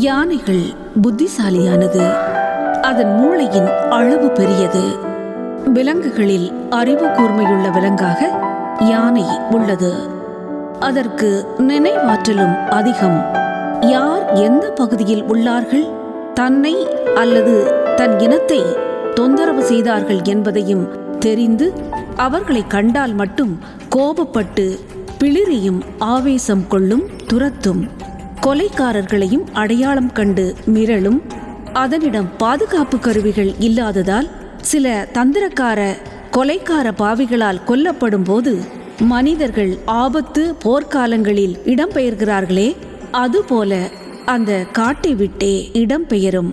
யானைகள் புத்திசாலியானது. அதன் மூளையின் அளவு பெரியது. விலங்குகளில் அறிவு கூர்மையுள்ள விலங்காக யானை உள்ளது. அதற்கு நினைவாற்றலும் அதிகம். யார் எந்த பகுதியில் உள்ளார்கள்? தன்னை அல்லது தன் இனத்தை தொந்தரவு செய்தார்கள் என்பதையும் தெரிந்து அவர்களை கண்டால் மட்டும் கோபப்பட்டு பிளிரியும் ஆவேசம் கொள்ளும் துரத்தும். கொலைக்காரர்களையும் அடையாளம் கண்டு மிரளும் அதனிடம் பாதுகாப்பு கருவிகள் இல்லாததால் சில தந்திரக்கார கொலைக்கார பாவிகளால் கொல்லப்படும் போது மனிதர்கள் ஆபத்து போர்க்காலங்களில் இடம்பெயர்கிறார்களே அதுபோல அந்த காட்டை விட்டே இடம்பெயரும்.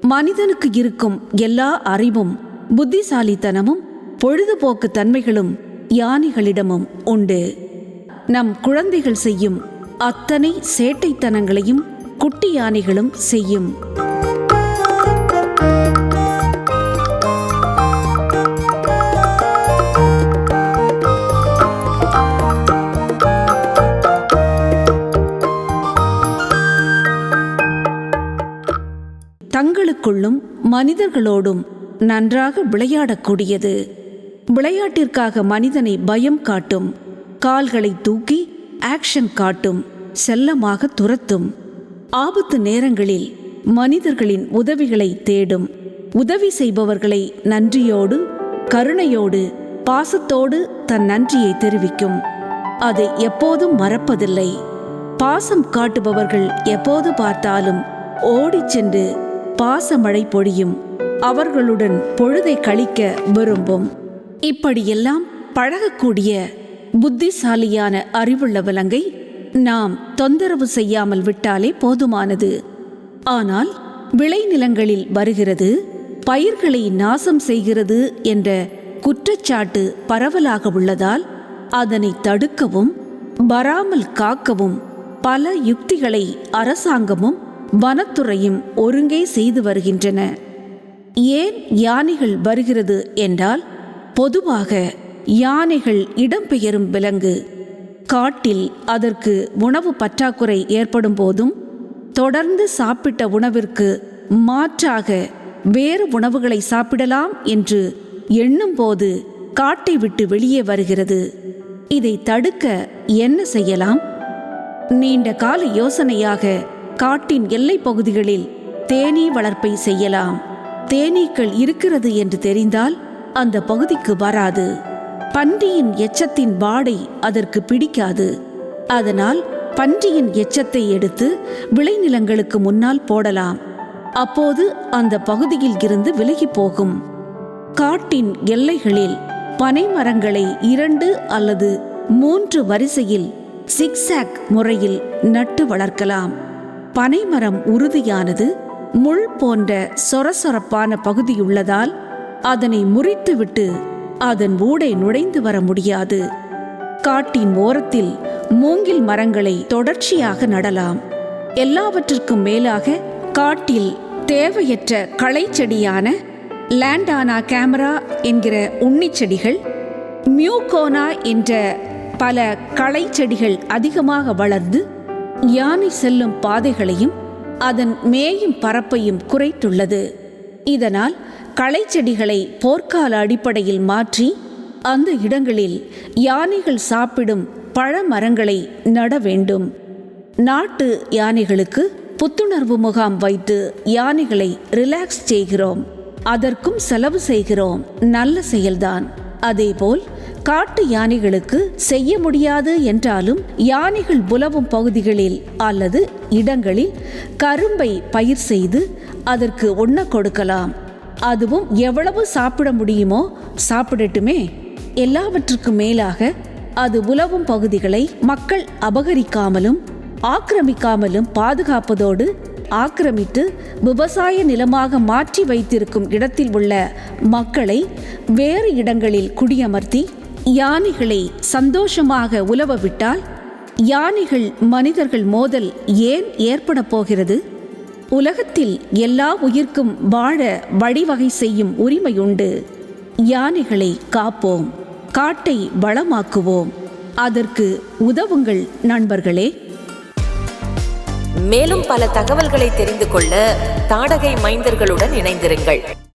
மனிதனுக்கு இருக்கும் எல்லா அறிவும் புத்திசாலித்தனமும் பொழுதுபோக்கு தன்மைகளும் யானைகளிடமும் உண்டு. நம் குழந்தைகள் செய்யும் அத்தனை சேட்டைத்தனங்களையும் குட்டி யானைகளும் செய்யும். தங்களுக்குள்ளும் மனிதர்களோடும் நன்றாக விளையாடக்கூடியது. விளையாட்டிற்காக மனிதனை பயம் காட்டும். கால்களை தூக்கி ஆக்ஷன் காட்டும் செல்லமாக துரத்தும். ஆபத்து நேரங்களில் மனிதர்களின் உதவிகளை தேடும். உதவி செய்பவர்களை நன்றியோடு கருணையோடு பாசத்தோடு தன் நன்றியை தெரிவிக்கும். அதை எப்போதும் மறப்பதில்லை. பாசம் காட்டுபவர்கள் எப்போது பார்த்தாலும் ஓடிச் சென்று பாசமழை பொழியும். அவர்களுடன் பொழுதை கழிக்க விரும்பும். இப்படியெல்லாம் பழகக்கூடிய புத்திசாலியான அறிவுள்ள விலங்கை நாம் தொந்தரவு செய்யாமல் விட்டாலே போதுமானது. ஆனால் விளைநிலங்களில் வருகிறது பயிர்களை நாசம் செய்கிறது என்ற குற்றச்சாட்டு பரவலாக உள்ளதால் அதனை தடுக்கவும் வராமல் காக்கவும் பல யுக்திகளை அரசாங்கமும் வனத்துறையும் ஒருங்கே செய்து வருகின்றன. ஏன் யானைகள் வருகிறது என்றால் பொதுவாக யானைகள் இடம்பெயரும் விலங்கு. காட்டில் அதற்கு உணவு பற்றாக்குறை ஏற்படும் போதும் தொடர்ந்து சாப்பிட்ட உணவிற்கு மாற்றாக வேறு உணவுகளை சாப்பிடலாம் என்று எண்ணும்போது காட்டை விட்டு வெளியே வருகிறது. இதை தடுக்க என்ன செய்யலாம்? நீண்ட கால யோசனையாக காட்டின் எல்லைப் பகுதிகளில் தேனீ வளர்ப்பை செய்யலாம். தேனீக்கள் இருக்கிறது என்று தெரிந்தால் அந்த பகுதிக்கு வராது. பன்றியின் எச்சத்தின் வாடை அதற்கு பிடிக்காது. அதனால் பன்றியின் எச்சத்தை எடுத்து விளைநிலங்களுக்கு முன்னால் போடலாம். அப்போது அந்த பகுதியில் இருந்து விலகி போகும். காட்டின் எல்லைகளில் பனை மரங்களை இரண்டு அல்லது மூன்று வரிசையில் சிக்ஸாக் முறையில் நட்டு வளர்க்கலாம். பனைமரம் உறுதியானது முள் போன்ற சொரசொரப்பான பகுதியுள்ளதால் அதனை முறித்துவிட்டு அதன் ஊடே நுழைந்து வர முடியாது. காட்டின் ஓரத்தில் மூங்கில் மரங்களை தொடர்ச்சியாக நடலாம். எல்லாவற்றிற்கும் மேலாக காட்டில் தேவையற்ற களை செடியான லேண்டானா கேமரா என்கிற உண்ணிச் செடிகள் மியூகோனா என்ற பல களை செடிகள் அதிகமாக வளர்ந்து யானை செல்லும் பாதைகளையும் அதன் மேயும் பரப்பையும் குறைத்துள்ளது. இதனால் களை செடிகளை போர்க்கால அடிப்படையில் மாற்றி அந்த இடங்களில் யானைகள் சாப்பிடும் பழ மரங்களை நட வேண்டும். நாட்டு யானைகளுக்கு புத்துணர்வு முகாம் வைத்து யானைகளை ரிலாக்ஸ் செய்கிறோம். அதற்கும் செலவு செய்கிறோம். நல்ல செயல்தான். அதேபோல் காட்டு யானைகளுக்கு செய்ய முடியாது என்றாலும் யானைகள் புலவும் பகுதிகளில் அல்லது இடங்களில் கரும்பை பயிர் செய்து அதற்கு உண்ண கொடுக்கலாம். அதுவும் எவ்வளவு சாப்பிட முடியுமோ சாப்பிடட்டுமே. எல்லாவற்றுக்கும் மேலாக அது உலவும் பகுதிகளை மக்கள் அபகரிக்காமலும் ஆக்கிரமிக்காமலும் பாதுகாப்பதோடு ஆக்கிரமித்து விவசாய நிலமாக மாற்றி வைத்திருக்கும் இடத்தில் உள்ள மக்களை வேறு இடங்களில் குடியமர்த்தி யானைகளை சந்தோஷமாக உலவ விட்டால் யானைகள் மனிதர்கள் மோதல் ஏன் ஏற்பட போகிறது? உலகத்தில் எல்லா உயிர்க்கும் வாழ வழிவகை செய்யும் உரிமையுண்டு. யானைகளை காப்போம் காட்டை வளமாக்குவோம். அதற்கு உதவுங்கள் நண்பர்களே. மேலும் பல தகவல்களை தெரிந்து கொள்ள தாடகை மைந்தர்களுடன் இணைந்திருங்கள்.